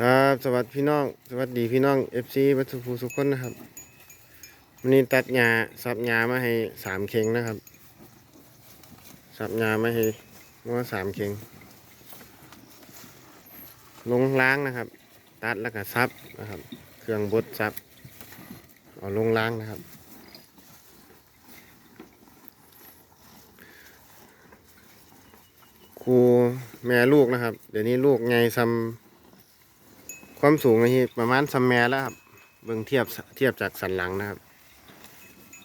ครับสวัสดีพี่น้องสวัสดีพี่น้องเอฟซีวัตถุภูสุกคนนะครับวันนี้ตัดหญ้าสับหญ้ามาให้สามเข่งนะครับ สับหญ้ามาให้ว่าสามเข่งลงล้างนะครับ ตัดแล้วก็ซับนะครับ เครื่องบดซับเอาลงล้างนะครับครูแม่ลูกนะครับ เดี๋ยวนี้ลูกไงซ้ำ ความสูงนี่ประมาณซัมแม่แล้วครับ เบิ่งเทียบเทียบจากสันหลังนะครับ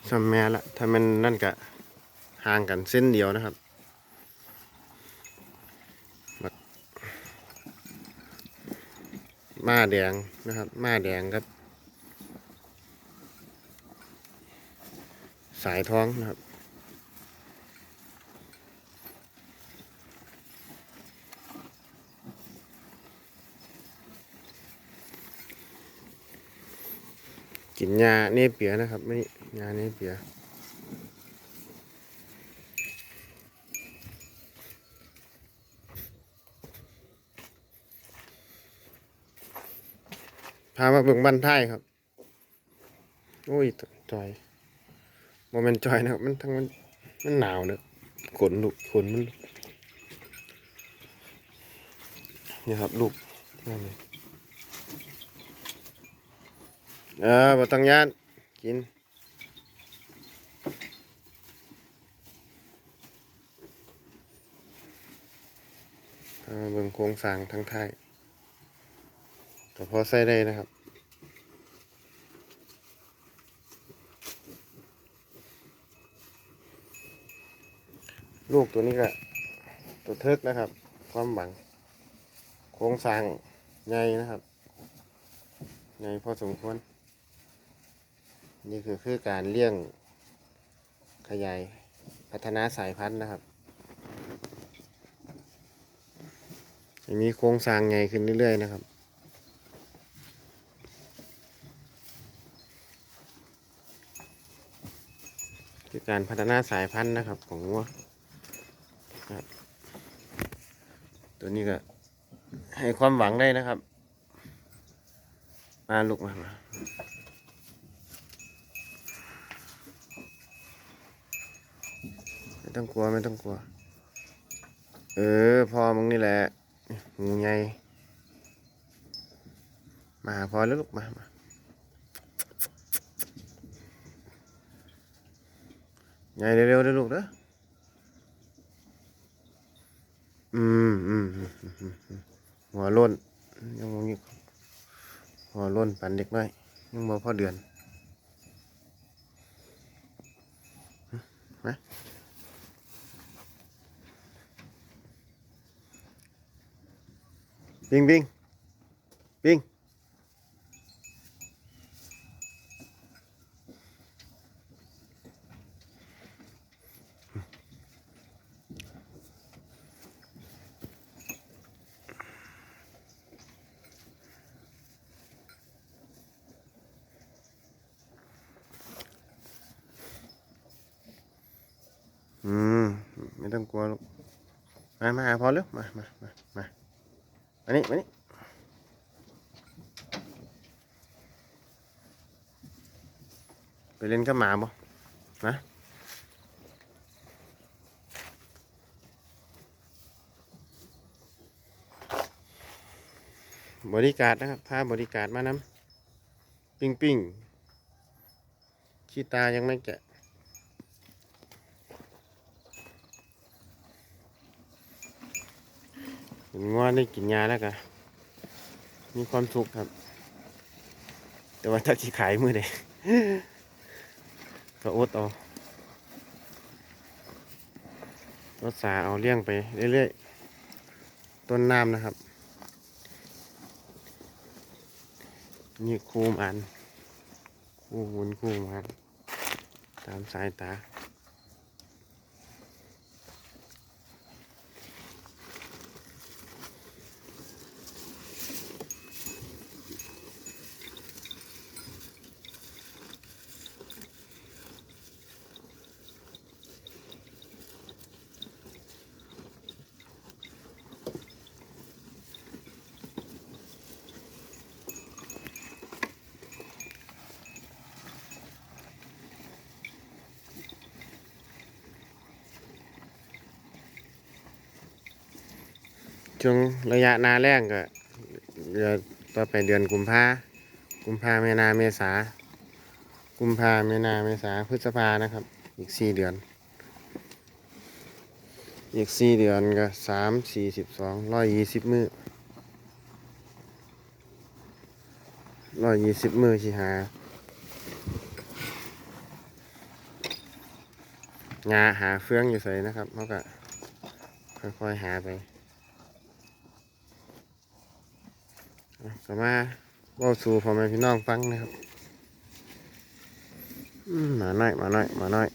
ซัมแม่ละถ้ามันนั่นกะห่างกันเส้นเดียวนะครับบักม้าแดงนะครับมาแดงครับ สายท้องนะครับ กินยาเนเปียนะครับ ไม่ยาเนเปียพามาเบิ่งบ้านท้ายครับ โอ้ยจอยโมเมนจอยนะครับ มันทั้งมันมันหนาวเนอะขนลูกขนมันนี่ครับลูกนั่นเลย เออบ่ต้องยานกินเออเบิ่งโครงสร้างทั้งท้ายก็พอใส่ได้นะครับลูกตัวนี้ก็ตัวเทิกนะครับ ความหวัง โครงสร้างใหญ่นะครับใหญ่พอสมควร นี่คือคือการเลี้ยงขยายพัฒนาสายพันธุ์นะครับมีโครงสร้างใหญ่ขึ้นเรื่อยๆนะครับ คือการพัฒนาสายพันธุ์นะครับของวัวตัวนี้ก็ให้ความหวังได้นะครับ มาลูกมามา ไม่ ต้องกลัวไม่ต้องกลัว เออพอมึงนี่แหละงูใหญ่มาพอแล้วลูกมามาใหญ่เร็วๆเด้อลูกเด้ออืมอืมหัวล้นยังมองอยู่หัวล้นปันเด็กน้อยยังบ่พอเดือนม Bing Bing Bing อืมไม่ต้องกลัวลูกมา มาหาพอเร็วมามามามามานี่มานี่ไปเล่นกับหมาบ่นะบริการนะครับพาบริการมานำปิ้งปิ้งขี้ตายังไม่แกะ ห็นว่าได้กินยาแล้วก็มีความสุขครับ แต่ว่าถ้าขี้ขายมือใดก็อดเอารักษาเอาเลี้ยงไปเรื่อยๆ ต้นน้ำนะครับ นี่คูมอัน คู่หมุนคู่มัน ตามสายตา ช่วงระยะนาแรงก็เดือนต่อไปเดือนกุมภากุมภาเมนาเมษากุมภาเมนาเมษาพฤษภานะครับ อีกสี่เดือน อีกสี่เดือนก็สามสี่สิบสองร้อยยี่สิบมือร้อยยี่สิบมือสิหางาหาเฟืองอยู่ใส่นะครับเขาก็ค่อยๆหาไปอะ ก็มาเว่าสู่พ่อแม่พี่น้องฟังนะครับมาหน่อยมาหน่อยมาหน่อย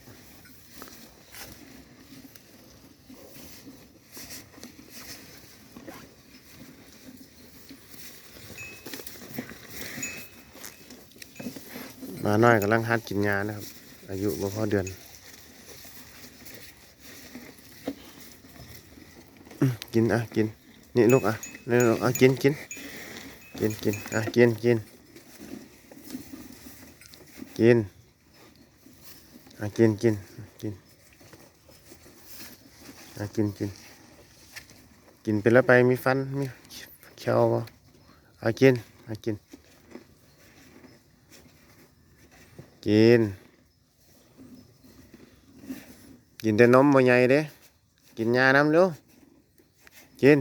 มาหน้อยกำลังหัดกินยานะครับ อายุบ่พอเดือน กินอะกิน นี่ลูกอะนี่ลูกอะกินกิน กินกินอะกินกินกินอะกินกินกินอะกินกินกินไปแล้วไปมีฟันมีเขียวบ่อะกินอะกินกินกินแต่นมบ่ใหญ่เด้กินยาน้ำเร็วกิน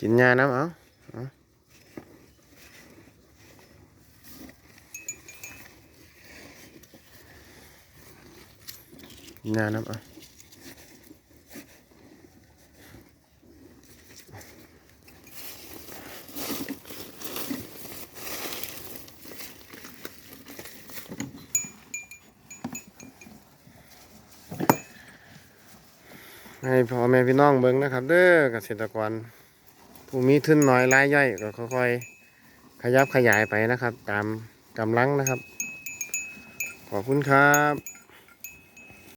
กินยาน้ำเอาเอากินยาน้ำเอาให้พ่อแม่พี่น้องเบิ่งนะครับ เด้อเกษตรกร ผู้มีทุนน้อยรายย่อยก็ค่อยๆขยับขยายไปนะครับ ตามกำลังนะครับ ขอบคุณครับ